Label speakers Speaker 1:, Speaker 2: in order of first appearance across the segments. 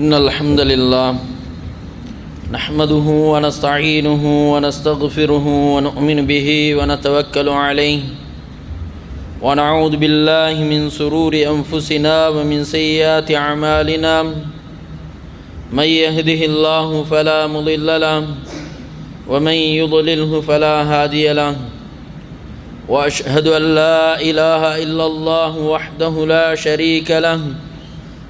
Speaker 1: إن الحمد لله نحمده ونستعينه ونستغفره ونؤمن به ونتوكل عليه ونعوذ بالله من سرور أنفسنا ومن سيئات أعمالنا من يهده الله فلا مضل له ومن يضلله فلا هادي له وأشهد أن لا إله إلا الله وحده لا شريك له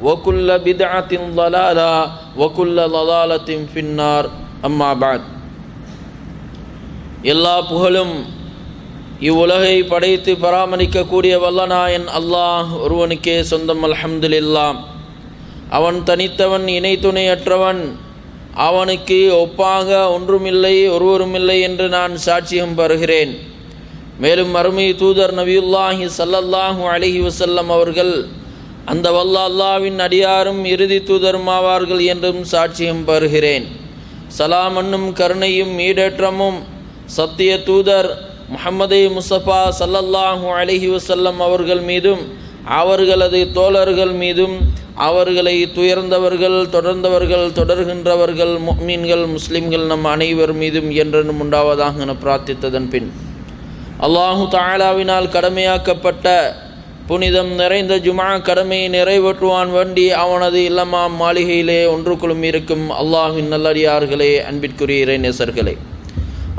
Speaker 1: وكل بدعة ضلالة وكل ضلالة في النار أما بعد எல்லா புகழும் இவ்வுலகை படைத்து பராமரிக்கக்கூடிய வல்லநாயன் அல்லாஹ் ஒருவனுக்கே சொந்தம் அல்ஹம்துலில்லாம் அவன் தனித்தவன் இணை துணையற்றவன் அவனுக்கு ஒப்பாக ஒன்றுமில்லை ஒருவருமில்லை என்று நான் சாட்சியம் பெறுகிறேன் மேலும் அருமை தூதர் நபியுல்லாஹி சல்லல்லாஹு அலிஹி வசல்லம் அவர்கள் அந்த வல்ல அல்லாவின் அடியாரும் இறுதி தூதருமாவார்கள் என்றும் சாட்சியம் பெறுகிறேன் சலாம் என்னும் கருணையும் ஈடேற்றமும் சத்திய தூதர் முகமது முசஃபா சல்லல்லாஹு அலஹி வசல்லம் அவர்கள் மீதும் அவர்களது தோழர்கள் மீதும் அவர்களை துயர்ந்தவர்கள் தொடர்ந்தவர்கள் தொடர்கின்றவர்கள் மீன்கள் முஸ்லிம்கள் நம் அனைவர் மீதும் என்றென்றும் உண்டாவதாக என பிரார்த்தித்ததன் பின். அல்லாஹு தாலாவினால் கடமையாக்கப்பட்ட புனிதம் நிறைந்த ஜுமா கடமையை நிறைவேற்றுவான் வேண்டி அவனது இல்லமா மாளிகையிலே ஒன்றுக்குள்ளும் இருக்கும். அல்லாஹின் நல்லடியார்களே அன்பிற்குரிய இறைநேசர்களே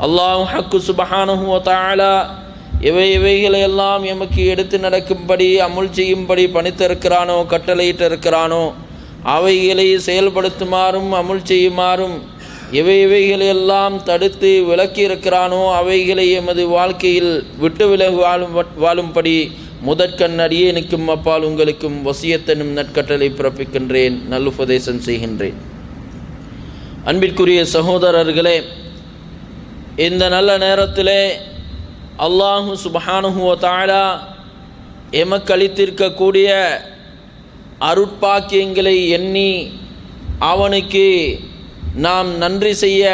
Speaker 1: அல்லாஹும் ஹக்கு சுபஹானஹு தாலா இவை இவைகளை எல்லாம் எமக்கு எடுத்து நடக்கும்படி அமுல் செய்யும்படி பணித்திருக்கிறானோ கட்டளையிட்டிருக்கிறானோ அவைகளை செயல்படுத்துமாறும் அமுல் செய்யுமாறும் இவை இவைகளையெல்லாம் தடுத்து விளக்கி இருக்கிறானோ அவைகளை எமது வாழ்க்கையில் விட்டு விலகு வாழும் வாழும்படி முதற்கண் அடியேனுக்கும் அப்பால் உங்களுக்கும் வசியத்தனும் நற்கட்டளை பிறப்பிக்கின்றேன் நல்லுபதேசம் செய்கின்றேன். அன்பிற்குரிய சகோதரர்களே இந்த நல்ல நேரத்திலே அல்லாஹு சுபஹானுஹுவ தாலா எமக்களித்திருக்கக்கூடிய அருட்பாக்கியங்களை எண்ணி அவனுக்கு நாம் நன்றி செய்ய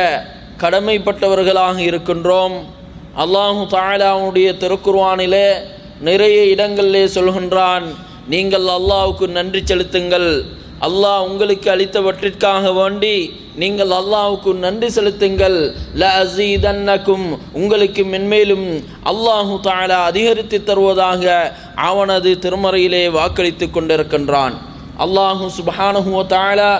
Speaker 1: கடமைப்பட்டவர்களாக இருக்கின்றோம். அல்லாஹு தாலாவுடைய திருக்குர்வானிலே நிறைய இடங்களிலே சொல்கின்றான் நீங்கள் அல்லாஹுக்கு நன்றி செலுத்துங்கள். அல்லாஹ் உங்களுக்கு அளித்தவற்றிற்காக வேண்டி நீங்கள் அல்லாஹுக்கு நன்றி செலுத்துங்கள். ல அசீதன்னக்கும் உங்களுக்கு மென்மேலும் அல்லாஹு தாலா அதிகரித்து தருவதாக அவனது திருமறையிலே வாக்களித்து கொண்டிருக்கின்றான். அல்லாஹு சுபஹானஹுவ தாலா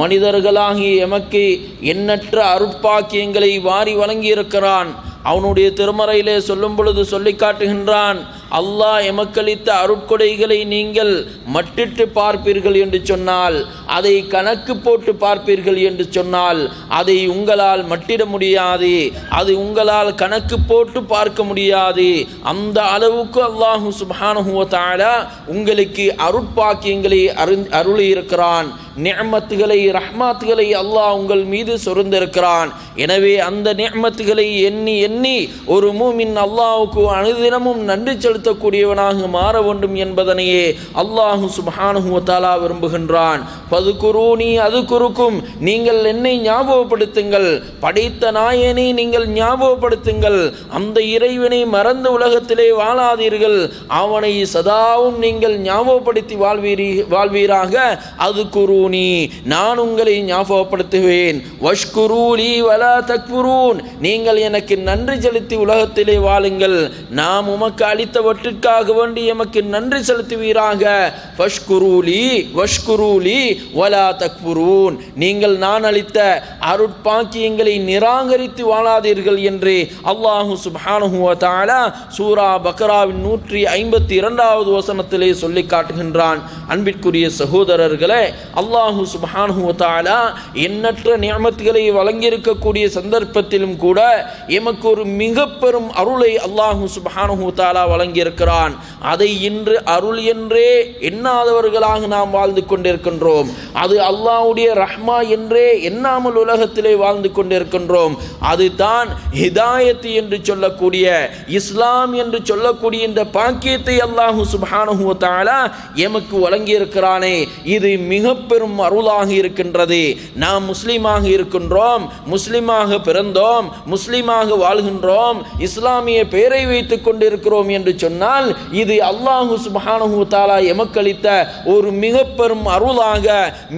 Speaker 1: மனிதர்களாகி எமக்கு எண்ணற்ற அருட்பாக்கியங்களை வாரி வழங்கியிருக்கிறான். அவனுடைய திருமறையிலே சொல்லும் பொழுது சொல்லி காட்டுகின்றான் அல்லாஹ் எமக்களித்த அருட்கொடைகளை நீங்கள் மட்டிட்டு பார்ப்பீர்கள் என்று சொன்னால் அதை கணக்கு போட்டு பார்ப்பீர்கள் என்று சொன்னால் அதை உங்களால் மட்டிட முடியாது அது உங்களால் கணக்கு போட்டு பார்க்க முடியாது. அந்த அளவுக்கு அல்லாஹு சுபானுவத்தால உங்களுக்கு அருட்பாக்கியங்களை அரு அருளி இருக்கிறான் நியமத்துகளை ரஹ்மாத்துகளை அல்லாஹ் உங்கள் மீது சொருந்திருக்கிறான். எனவே அந்த நியமத்துகளை எண்ணி எண்ணி ஒரு மூமின் அல்லாஹுக்கு அனுதினமும் நன்றி செலுத்த செலுத்தக்கூடியவனாக மாற வேண்டும் என்பதனையே அல்லாஹு சுப்ஹானஹு விரும்புகின்றான். பதுக்குரு நீ அது குறுக்கும் நீங்கள் என்னை ஞாபகப்படுத்துங்கள். படைத்த நாயனை நீங்கள் ஞாபகப்படுத்துங்கள். அந்த இறைவனை மறந்து உலகத்திலே வாழாதீர்கள். அவனை சதாவும் நீங்கள் ஞாபகப்படுத்தி வாழ்வீரி வாழ்வீராக அது குரூனி நான் உங்களை ஞாபகப்படுத்துவேன். வஷ்குரூலி வலா தக்புரூன் நீங்கள் எனக்கு நன்றி செலுத்தி உலகத்திலே வாழுங்கள். நாம் உமக்கு அளித்த அளித்தவற்றிற்காக வேண்டி எமக்கு நன்றி செலுத்துவீராக. வஷ்குரூலி வஷ்குரூலி வலா தக்புரூன். நீங்கள் நான் அளித்த அருட்பாக்கியங்களை நிராகரித்து வாழாதீர்கள் என்று அல்லாஹு சுப்ஹானஹு சூரா பக்ராவின் நூற்றி ஐம்பத்தி இரண்டாவது வசனத்திலே சொல்லி காட்டுகின்றான். அன்பிற்குரிய சகோதரர்களே அல்லாஹு சுப்ஹானஹு எண்ணற்ற நியமத்துகளை வழங்கியிருக்கக்கூடிய சந்தர்ப்பத்திலும் கூட எமக்கு ஒரு மிக பெரும் அருளை அல்லாஹு சுப்ஹானஹு வழங்கி வழங்கியிருக்கிறான் அதை இன்று அருள் என்றே எண்ணாதவர்களாக நாம் வாழ்ந்து கொண்டிருக்கின்றோம். அது அல்லாவுடைய ரஹ்மா என்றே எண்ணாமல் உலகத்திலே வாழ்ந்து கொண்டிருக்கின்றோம். அதுதான் ஹிதாயத்து என்று சொல்லக்கூடிய இஸ்லாம் என்று சொல்லக்கூடிய இந்த பாக்கியத்தை அல்லாஹு சுப்ஹானஹு வ எமக்கு வழங்கியிருக்கிறானே. இது மிக பெரும் அருளாக இருக்கின்றது. நாம் முஸ்லீமாக இருக்கின்றோம் முஸ்லீமாக பிறந்தோம் முஸ்லீமாக வாழ்கின்றோம் இஸ்லாமிய பெயரை வைத்துக் கொண்டிருக்கிறோம் என்று சொன்னால் இது அல்லாஹு சுபஹானஹு தாலா எமக்களித்த ஒரு மிக பெரும் அருளாக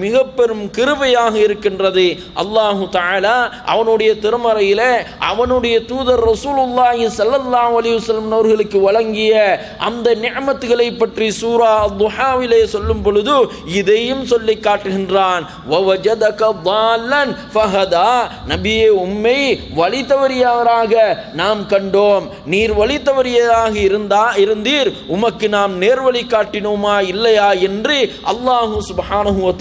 Speaker 1: மிக பெரும் கிருபையாக இருக்கின்றது. அல்லாஹு தாலா அவனுடைய திருமறையில் அவனுடைய தூதர் ரசூலுல்லாஹி சல்லல்லாஹ் அலிவசல்லம் அவர்களுக்கு வழங்கிய அந்த நியமத்துகளை பற்றி சூரா துஹாவிலே சொல்லும் பொழுது இதையும் சொல்லி காட்டுகின்றான். நபியே உண்மை வழி தவறியவராக நாம் கண்டோம். நீர் வழி தவறியதாக இருந்தால் இருந்தா இருந்தீர்? உமக்கு நாம் நேர்வழி காட்டினோமா இல்லையா என்று அல்லாஹு சுப்ஹானஹு வ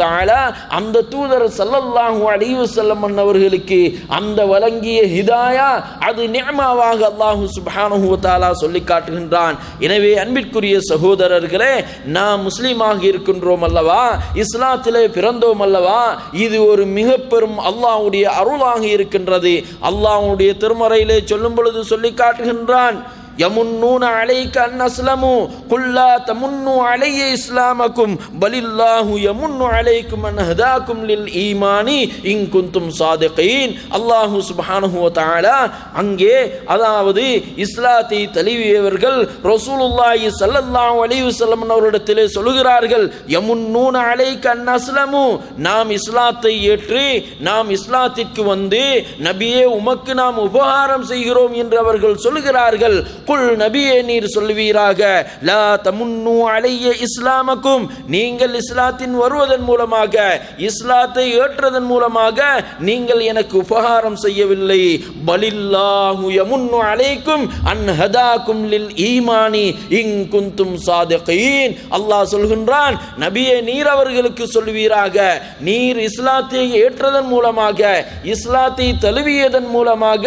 Speaker 1: அந்த தூதர் சல்லல்லாஹு அலைஹி செல்லம் அவர்களுக்கு அந்த வழங்கிய ஹிதாயா அது நியமாவாக அல்லாஹு சுப்ஹானஹு வ சொல்லி காட்டுகின்றான். எனவே அன்பிற்குரிய சகோதரர்களே நாம் முஸ்லீமாக இருக்கின்றோம் அல்லவா? இஸ்லாத்திலே பிறந்தோம் அல்லவா? இது ஒரு மிக பெரும் அல்லாஹ்வுடைய அருளாக இருக்கின்றது. அல்லாஹ்வுடைய திருமறையிலே சொல்லும் பொழுது சொல்லி காட்டுகின்றான் யமுன்னூன அலைக்க அன் அஸ்லமு குல்லா தமுன்னு அலைய இஸ்லாமக்கும் பலில்லாஹு யமுன்னு அலைக்கும் அன் ஹதாக்கும் லில் ஈமானி இங் குந்தும் சாதிகீன் அல்லாஹு சுபானஹு தாலா அங்கே அதாவது இஸ்லாத்தை தழுவியவர்கள் ரசூலுல்லாஹி சல்லல்லாஹு அலைஹி வஸல்லம் அவரிடத்திலே சொல்கிறார்கள் யமுன்னூன அலைக்க அன் அஸ்லமு. நாம் இஸ்லாத்தை ஏற்று நாம் இஸ்லாத்திற்கு வந்து நபியே உமக்கு நாம் உபகாரம் செய்கிறோம் என்று அவர்கள் சொல்கிறார்கள் குல் நபியே நீர் சொல்வீராக லா தமுன்னு அலைய இஸ்லாமக்கும். நீங்கள் இஸ்லாத்தின் வருவதன் மூலமாக இஸ்லாத்தை ஏற்றதன் மூலமாக நீங்கள் எனக்கு உபகாரம் செய்யவில்லை. பலில்லாஹு யமுன்னு அலைக்கும் அன் ஹதாக்கும் லில் ஈமானி இங் குந்தும் சாதகீன். அல்லாஹ் சொல்கின்றான் நபியே நீர் அவர்களுக்கு சொல்வீராக நீர் இஸ்லாத்தை ஏற்றதன் மூலமாக இஸ்லாத்தை தழுவியதன் மூலமாக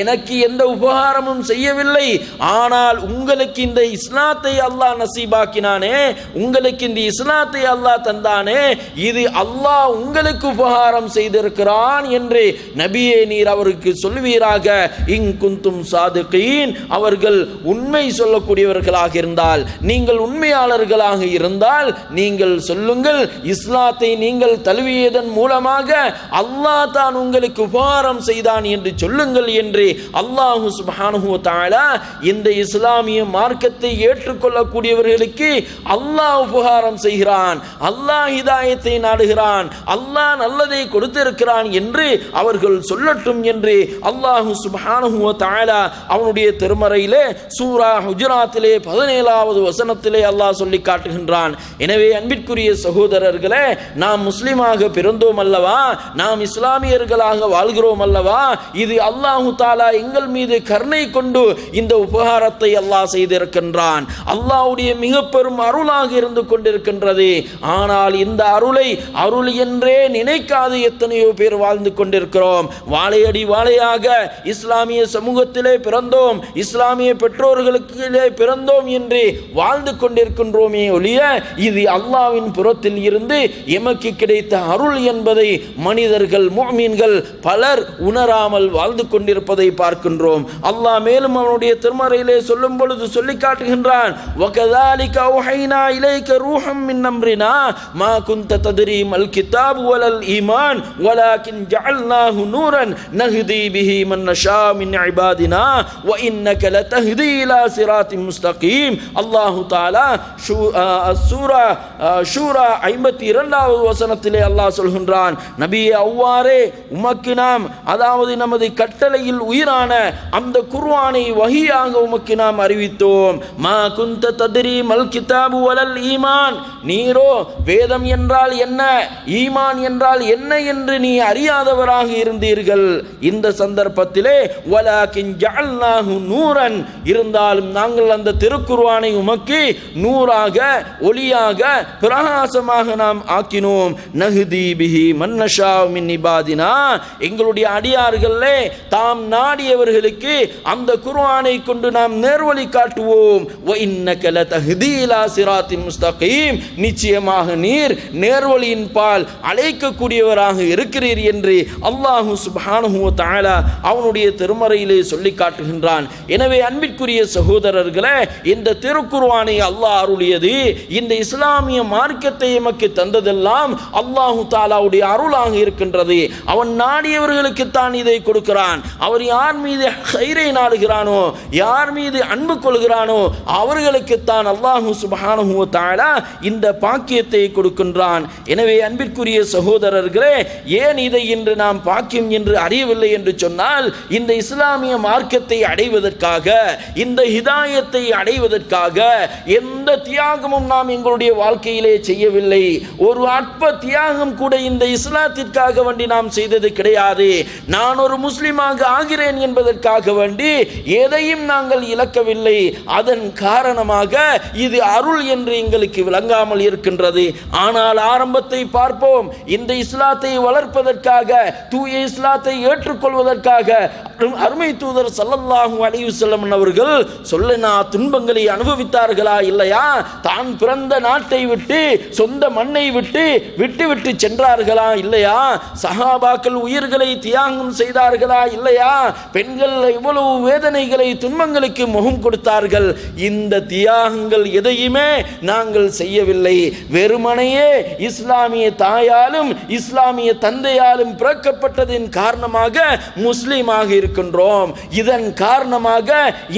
Speaker 1: எனக்கு எந்த உபகாரமும் செய்யவில்லை. ஆனால் உங்களுக்கு இந்த இஸ்லாத்தை அல்லாஹ் நசீபாக்கினானே உங்களுக்கு இந்த இஸ்லாத்தை அல்லாஹ் தந்தானே இது அல்லாஹ் உங்களுக்கு உபகாரம் செய்திருக்கிறான் என்று நபியே நீர் அவருக்கு சொல்வீராக இங் குந்தும் சாதுகீன் அவர்கள் உண்மை சொல்லக்கூடியவர்களாக இருந்தால் நீங்கள் உண்மையாளர்களாக இருந்தால் நீங்கள் சொல்லுங்கள் இஸ்லாத்தை நீங்கள் தழுவியதன் மூலமாக அல்லாஹ் தான் உங்களுக்கு உபகாரம் செய்தான் என்று சொல்லுங்கள் என்று அல்லாஹு சுபானுஹு வ இந்த இஸ்லாமிய மார்க்கத்தை ஏற்றுக்கொள்ளக்கூடியவர்களுக்கு அல்லாஹ் உபகாரம் செய்கிறான் அல்லாஹ் ஹிதாயத்தை நாடுகிறான் அல்லாஹ் நல்லதை கொடுத்திருக்கிறான் என்று அவர்கள் சொல்லட்டும் என்று அல்லாஹு சுபானுஹுவ வ அவனுடைய திருமறையிலே சூரா ஹுஜராத்திலே பதினேழாவது வசனத்திலே அல்லாஹ் சொல்லி காட்டுகின்றான். எனவே அன்பிற்குரிய சகோதரர்களே நாம் முஸ்லிமாக பிறந்தோம் அல்லவா? நாம் இஸ்லாமியர்களாக வாழ்கிறோம் அல்லவா? இது அல்லாஹு தாலா எங்கள் மீது கருணை கொண்டு இந்த உபகாரத்தை அல்லாஹ் செய்திருக்கின்றான். அல்லாவுடைய மிக பெரும் அருளாக இருந்து கொண்டிருக்கின்றது. ஆனால் இந்த அருளை அருள் என்றே நினைக்காது எத்தனையோ பேர் வாழ்ந்து கொண்டிருக்கிறோம். வாழையடி வாழையாக இஸ்லாமிய சமூகத்திலே பிறந்தோம். இஸ்லாமிய பெற்றோர்களுக்கு பிறந்தோம் என்று வாழ்ந்து கொண்டிருக்கின்றோமே ஒழிய இது அல்லாவின் புறத்தில் இருந்து எமக்கு கிடைத்த அருள் என்பதை மனிதர்கள் முஃமின்கள் பலர் உணராமல் வாழ்ந்து கொண்டிருப்பதை பார்க்கின்றோம். அல்லாஹ் மேலும் அவனுடைய திரு திருமறையிலே சொல்லும் பொழுது சொல்லி காட்டுகின்றான் وَكَذَلِكَ أَوْحَيْنَا إِلَيْكَ رُوحًا مِّنْ أَمْرِنَا مَا كُنْتَ تَدْرِي مَا الْكِتَابُ وَلَا الْإِيمَانُ وَلَكِنْ جَعَلْنَاهُ نُورًا نَهْدِي بِهِ مَن نَّشَاءُ مِنْ عِبَادِنَا وَإِنَّكَ لَتَهْدِي إِلَى صِرَاطٍ مُسْتَقِيمٍ அல்லாஹ் தஆலா ஷூ- ஆஹ் சூரா ஆஹ் ஷூரா ஐம்பத்தி இரண்டாவது வசனத்திலே அல்லாஹ் சொல்கின்றான் நபியே அவ்வாறே உமக்கு நாம் அதாவது நமது கட்டளையில் உயிரான அந்த குர்ஆனை நாங்கள் உமக்கு நாம் அறிவித்தோம். மா குந்த ததிரி மல் கிதாபு வலல் ஈமான். நீரோ வேதம் என்றால் என்ன? ஈமான் என்றால் என்ன என்று நீ அறியாதவராக இருந்தீர்கள். இந்த சந்தர்ப்பத்திலே வலாக்கின் ஜஅல்நாஹு நூரன். இருந்தாலும் நாங்கள் அந்த திருக்குருவானை உமக்கு நூறாக ஒளியாக பிரகாசமாக நாம் ஆக்கினோம். நஹ்தி பிஹி மன்னஷா மின் இபாதினா. எங்களுடைய அடியார்களே தாம் நாடியவர்களுக்கு அந்த குர்ஆனை கொண்டு கொண்டு நாம் நேர்வழி காட்டுவோம். முஸ்தகீம் நிச்சயமாக நீர் நேர்வழியின் பால் அழைக்கக்கூடியவராக இருக்கிறீர் என்று அல்லாஹு சுபானுஹுவ வ அவனுடைய திருமறையிலே சொல்லி காட்டுகின்றான். எனவே அன்பிற்குரிய சகோதரர்களே இந்த திருக்குர்வானை அல்லாஹ் அருளியது இந்த இஸ்லாமிய மார்க்கத்தை எமக்கு தந்ததெல்லாம் அல்லாஹு தாலாவுடைய அருளாக இருக்கின்றது. அவன் நாடியவர்களுக்கு தான் இதை கொடுக்கிறான். அவர் யார் மீது ஹைரை நாடுகிறானோ யார் மீது அன்பு கொள்கிறானோ அவர்களுக்குத்தான் அல்லாஹு சுப்ஹானஹு வ இந்த பாக்கியத்தை கொடுக்கின்றான். எனவே அன்பிற்குரிய சகோதரர்களே ஏன் இதை இன்று நாம் பாக்கியம் என்று அறியவில்லை என்று சொன்னால் இந்த இஸ்லாமிய மார்க்கத்தை அடைவதற்காக இந்த ஹிதாயத்தை அடைவதற்காக எந்த தியாகமும் நாம் எங்களுடைய வாழ்க்கையிலே செய்யவில்லை. ஒரு அற்ப தியாகம் கூட இந்த இஸ்லாத்திற்காக வேண்டி நாம் செய்தது கிடையாது. நான் ஒரு முஸ்லிமாக ஆகிறேன் என்பதற்காக வேண்டி எதையும் நாங்கள் இழக்கவில்லை. அதன் காரணமாக இது அருள் என்று எங்களுக்கு விளங்காமல் இருக்கின்றது. ஆனால் ஆரம்பத்தை பார்ப்போம். இந்த இஸ்லாத்தை வளர்ப்பதற்காக தூய இஸ்லாத்தை ஏற்றுக்கொள்வதற்காக அருமை தூதர் ஸல்லல்லாஹு அலைஹி வஸல்லம் அவர்கள் சொல்லனா துன்பங்களை அனுபவித்தார்களா இல்லையா? தான் பிறந்த நாட்டை விட்டு சொந்த மண்ணை விட்டு விட்டு விட்டு சென்றார்களா இல்லையா? சஹாபாக்கள் உயிர்களை தியாகம் செய்தார்களா இல்லையா? பெண்கள் இவ்வளவு வேதனைகளை துன்பங்களுக்கு முகம் கொடுத்தார்கள். இந்த தியாகங்கள் எதையுமே நாங்கள் செய்யவில்லை. வெறுமனையே இஸ்லாமிய தாயாலும் இஸ்லாமிய தந்தையாலும் பிறக்கப்பட்டதின் காரணமாக முஸ்லீமாக இருக்கின்றோம். இதன் காரணமாக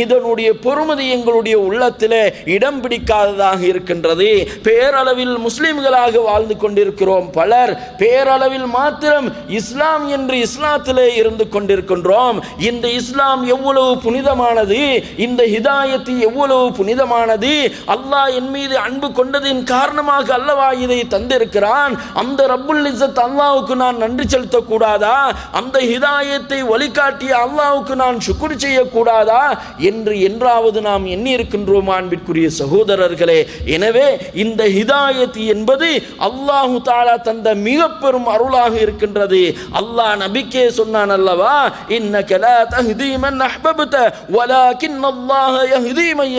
Speaker 1: இதனுடைய பொறுமதி எங்களுடைய உள்ளத்திலே இடம் பிடிக்காததாக இருக்கின்றது. பேரளவில் முஸ்லிம்களாக வாழ்ந்து கொண்டிருக்கிறோம் பலர். பேரளவில் மாத்திரம் இஸ்லாம் என்று இஸ்லாத்திலே இருந்து கொண்டிருக்கின்றோம். இந்த இஸ்லாம் எவ்வளவு புனிதமானது? கொண்டது இந்த ஹிதாயத்து எவ்வளவு புனிதமானது. அல்லாஹ் என் மீது அன்பு கொண்டதின் காரணமாக அல்லவா இதை தந்திருக்கிறான். அந்த ரப்புல் இசத் அல்லாவுக்கு நான் நன்றி செலுத்தக்கூடாதா? அந்த ஹிதாயத்தை வழிகாட்டிய அல்லாவுக்கு நான் சுக்குர் செய்யக்கூடாதா? என்று என்றாவது நாம் எண்ணி இருக்கின்றோம் அன்பிற்குரிய சகோதரர்களே. எனவே இந்த ஹிதாயத் என்பது அல்லாஹு தாலா தந்த மிக பெரும் அருளாக இருக்கின்றது. அல்லாஹ் நபிக்கே சொன்னான் அல்லவா இன்ன கலா தஹ்தீமன் அஹ்பபுத அஹ்பப்த வலாகின் அல்லாஹ் யஹ்தி மன்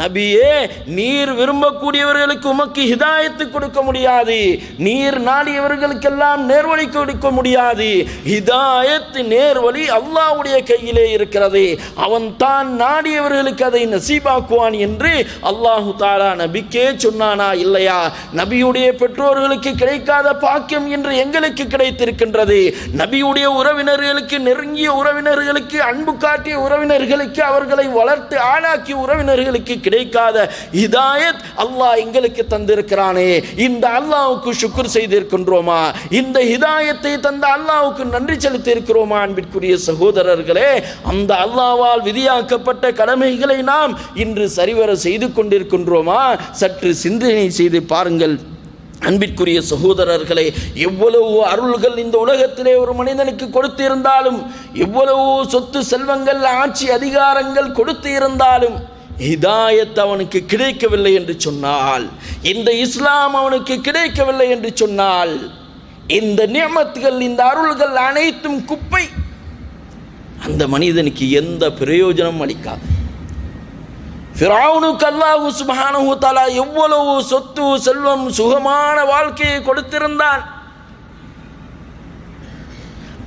Speaker 1: நபியே நீர் விரும்பக்கூடியவர்களுக்கு உமக்கு ஹிதாயத்து கொடுக்க முடியாது. நீர் நாடியவர்களுக்கெல்லாம் நேர்வழி கொடுக்க முடியாது. ஹிதாயத்து நேர்வழி அல்லாவுடைய கையிலே இருக்கிறது. அவன் தான் நாடியவர்களுக்கு அதை நசீபாக்குவான் என்று அல்லாஹு தாரா நபிக்கே சொன்னானா இல்லையா? நபியுடைய பெற்றோர்களுக்கு கிடைக்காத பாக்கியம் என்று எங்களுக்கு கிடைத்திருக்கின்றது. நபியுடைய உறவினர்களுக்கு நெருங்கிய உறவினர்களுக்கு அன்பு காட்டிய உறவினர்களுக்கு அவர்களை வளர்த்து ஆளாக்கி உறவினர்களுக்கு கிடைக்காத இதாயத் அல்லாஹ் எங்களுக்கு தந்திருக்கிறானே. இந்த அல்லாவுக்கு சுக்குர் செய்திருக்கின்றோமா? இந்த ஹிதாயத்தை தந்த அல்லாவுக்கு நன்றி செலுத்தி இருக்கிறோமா அன்பிற்குரிய சகோதரர்களே? அந்த அல்லாவால் விதியாக்கப்பட்ட கடமைகளை நாம் இன்று சரிவர செய்து கொண்டிருக்கின்றோமா? சற்று சிந்தனை செய்து பாருங்கள். அன்பிற்குரிய சகோதரர்களே எவ்வளவு அருள்கள் இந்த உலகத்திலே ஒரு மனிதனுக்கு கொடுத்து இருந்தாலும் எவ்வளவு சொத்து செல்வங்கள் ஆட்சி அதிகாரங்கள் கொடுத்து இருந்தாலும் ஹிதாயத் அவனுக்கு கிடைக்கவில்லை என்று சொன்னால் இந்த இஸ்லாம் அவனுக்கு கிடைக்கவில்லை என்று சொன்னால் இந்த நியமத்துகள் இந்த அருள்கள் அனைத்தும் குப்பை. அந்த மனிதனுக்கு எந்த பிரயோஜனம் அளிக்காது. ஃபிராவுனுக்கு அல்லாஹு சுப்ஹானஹு வ எவ்வளவு சொத்து செல்வம் சுகமான வாழ்க்கையை கொடுத்திருந்தான்.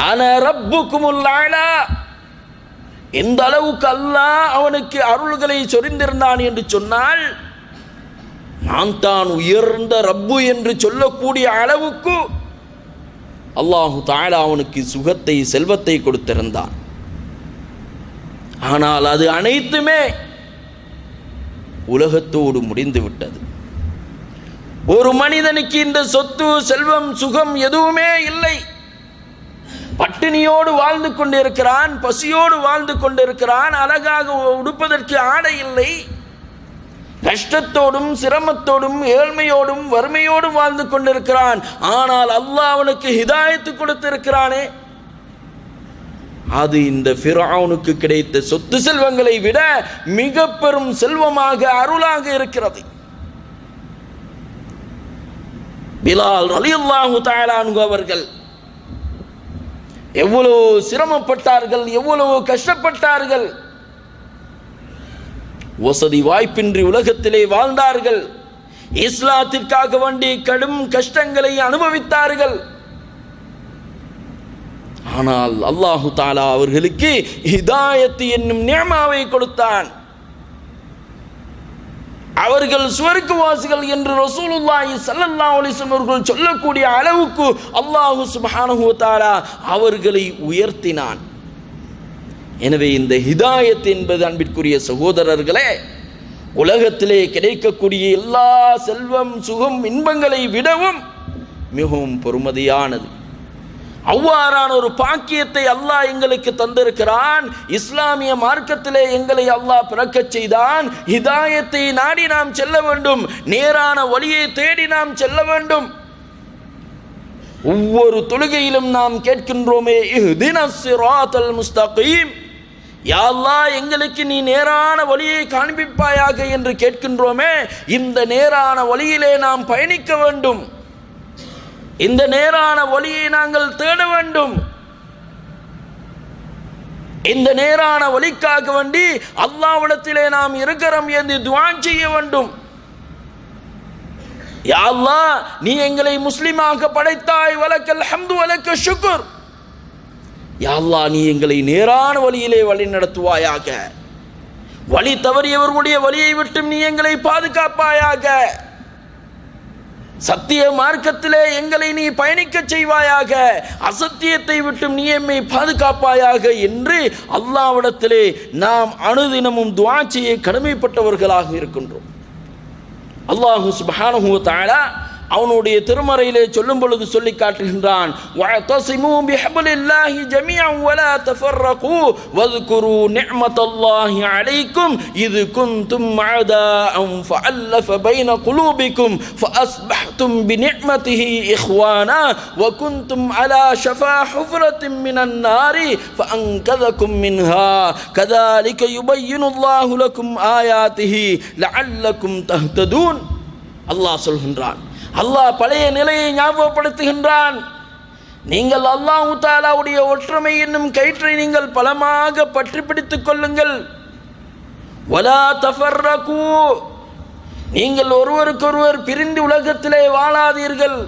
Speaker 1: அன ரப்புக்குமுல்லாயலா எந்த அளவுக்கு அல்லாஹ் அவனுக்கு அருள்களை சொரிந்திருந்தான் என்று சொன்னால் நான் தான் உயர்ந்த ரப்பு என்று சொல்லக்கூடிய அளவுக்கு அல்லாஹு தாலா அவனுக்கு சுகத்தை செல்வத்தை கொடுத்திருந்தான். ஆனால் அது அனைத்துமே உலகத்தோடு முடிந்து விட்டது ஒரு மனிதனுக்கு இந்த சொத்து செல்வம் சுகம் எதுவுமே இல்லை. பட்டினியோடு வாழ்ந்து கொண்டிருக்கிறான் பசியோடு வாழ்ந்து கொண்டிருக்கிறான் அழகாக உடுப்பதற்கு ஆடை இல்லை. கஷ்டத்தோடும் சிரமத்தோடும் ஏழ்மையோடும் வறுமையோடும் வாழ்ந்து கொண்டிருக்கிறான். ஆனால் அல்லாஹ் அவனுக்கு ஹிதாயத்து கொடுத்திருக்கிறானே. அது இந்த ஃபிரௌனுக்கு கிடைத்த சொத்து செல்வங்களை விட மிக பெரும் செல்வமாக அருளாக இருக்கிறது. பிலால் ரலியல்லாஹு தஆலாஹு அவர்கள் எவ்வளவு சிரமப்பட்டார்கள் எவ்வளவு கஷ்டப்பட்டார்கள். வசதி வாய்ப்பின்றி உலகத்திலே வாழ்ந்தார்கள். இஸ்லாத்திற்காக வேண்டி கடும் கஷ்டங்களை அனுபவித்தார்கள். ஆனால் அல்லாஹு தாலா அவர்களுக்கு ஹிதாயத்து என்னும் நியமாவை கொடுத்தான். அவர்கள் சுவர்க்கவாசிகள் என்று ரசூலுல்லாஹி சல்லல்லா அலைஹி அவர்கள் சொல்லக்கூடிய அளவுக்கு அல்லாஹு சுப்ஹானஹு தாலா அவர்களை உயர்த்தினான். எனவே இந்த ஹிதாயத் என்பது அன்பிற்குரிய சகோதரர்களே உலகத்திலே கிடைக்கக்கூடிய எல்லா செல்வம் சுகம் இன்பங்களை விடவும் மிகவும் பொறுமதியானது. அவ்வாறான ஒரு பாக்கியத்தை அல்லாஹ் எங்களுக்கு தந்திருக்கிறான். இஸ்லாமிய மார்க்கத்திலே எங்களை அல்லாஹ் பிறக்கச் செய்தான். ஹிதாயத்தை நாடி நாம் செல்ல வேண்டும். நேரான வழியை தேடி நாம் செல்ல வேண்டும். ஒவ்வொரு தொழுகையிலும் நாம் கேட்கின்றோமே இஹ்தினஸ் சிராத்தல் முஸ்தகீம். யாழ்லா அல்லாஹ் எங்களுக்கு நீ நேரான வழியை காண்பிப்பாயாக என்று கேட்கின்றோமே இந்த நேரான வழியிலே நாம் பயணிக்க வேண்டும். இந்த நேரான ஒளியை நாங்கள் தேட வேண்டும். இந்த நேரான வழிக்காக வேண்டி அல்லாவிடத்திலே நாம் இருக்கிறோம் என்று துவான் செய்ய வேண்டும். யாழ்லா நீ எங்களை முஸ்லிமாக படைத்தாய். வலக்கல் ஹம்து வலக்க சுக்குர் யாழ்லா நீ எங்களை நேரான வழியிலே வழி நடத்துவாயாக. வழி தவறியவர்களுடைய வழியை விட்டும் நீ எங்களை பாதுகாப்பாயாக. சத்திய மார்க்கத்திலே எங்களை நீ பயணிக்க செய்வாயாக. அசத்தியத்தை விட்டும் நீ எம்மை பாதுகாப்பாயாக என்று அல்லாவிடத்திலே நாம் அனுதினமும் துவாட்சியை கடுமைப்பட்டவர்களாக கடமைப்பட்டவர்களாக இருக்கின்றோம். அல்லாஹு சுப்ஹானஹு தாழா அவனுடைய திருமறையிலே சொல்லும் பொழுது சொல்லி காட்டுகின்றான் وَاعْتَصِمُوا بِحَبْلِ اللَّهِ جَمِيعًا وَلَا تَفَرَّقُوا وَاذْكُرُوا نِعْمَةَ اللَّهِ عَلَيْكُمْ إِذْ كُنْتُمْ أَعْدَاءً فَأَلَّفَ بَيْنَ قُلُوبِكُمْ فَأَصْبَحْتُمْ بِنِعْمَتِهِ إِخْوَانًا وَكُنْتُمْ عَلَى شَفَا حُفْرَةٍ مِنَ النَّارِ فَأَنْقَذَكُمْ مِنْهَا كَذَلِكَ يُبَيِّنُ اللَّهُ لَكُمْ آيَاتِهِ لَعَلَّكُمْ تَهْتَدُونَ அல்லாஹ் சொல்கின்றான் அல்லாஹ் பழைய நிலையை ஞாபகப்படுத்துகின்றான். நீங்கள் அல்லாஹு தாலாவுடைய ஒற்றுமை என்னும் கயிற்றை நீங்கள் பலமாக பற்றி பிடித்துக் கொள்ளுங்கள். வலா தஃபர்ரகு. நீங்கள் ஒருவருக்கொருவர் பிரிந்து உலகத்திலே வாழாதீர்கள்.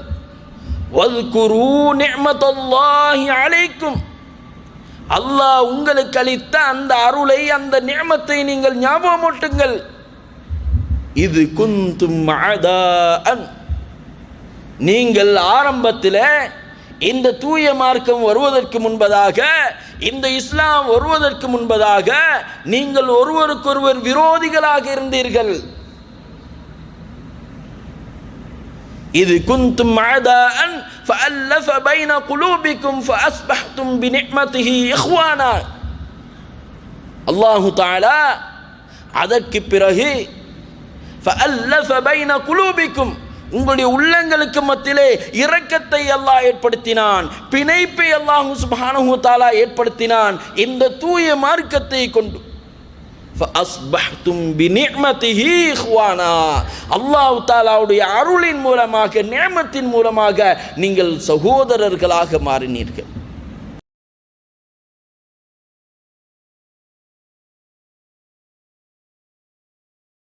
Speaker 1: வல்குரு நிஅமத்தல்லாஹி அழைக்கும் அல்லாஹ் உங்களுக்கு அளித்த அந்த அருளை அந்த நியமத்தை நீங்கள் ஞாபகமூட்டுங்கள். இது குந்தும் அன் நீங்கள் ஆரம்பத்தில் இந்த தூய மார்க்கம் வருவதற்கு முன்பதாக இந்த இஸ்லாம் வருவதற்கு முன்பதாக நீங்கள் ஒருவருக்கொருவர் விரோதிகளாக இருந்தீர்கள் இது குந்தும் அன் فألف بين قلوبكم فأصبحتم بنعمته إخوانا அல்லாஹு தாலா அதற்கு பிறகு فألف بين قلوبكم உங்களுடைய உள்ளங்களுக்கு மத்தியிலே இரக்கத்தை எல்லாம் ஏற்படுத்தினான். பிணைப்பை எல்லாம் சுபானு தாலா ஏற்படுத்தினான். இந்த தூய மார்க்கத்தை கொண்டு. அல்லாஹு தாலாவுடைய அருளின் மூலமாக நேமத்தின் மூலமாக நீங்கள் சகோதரர்களாக மாறினீர்கள்.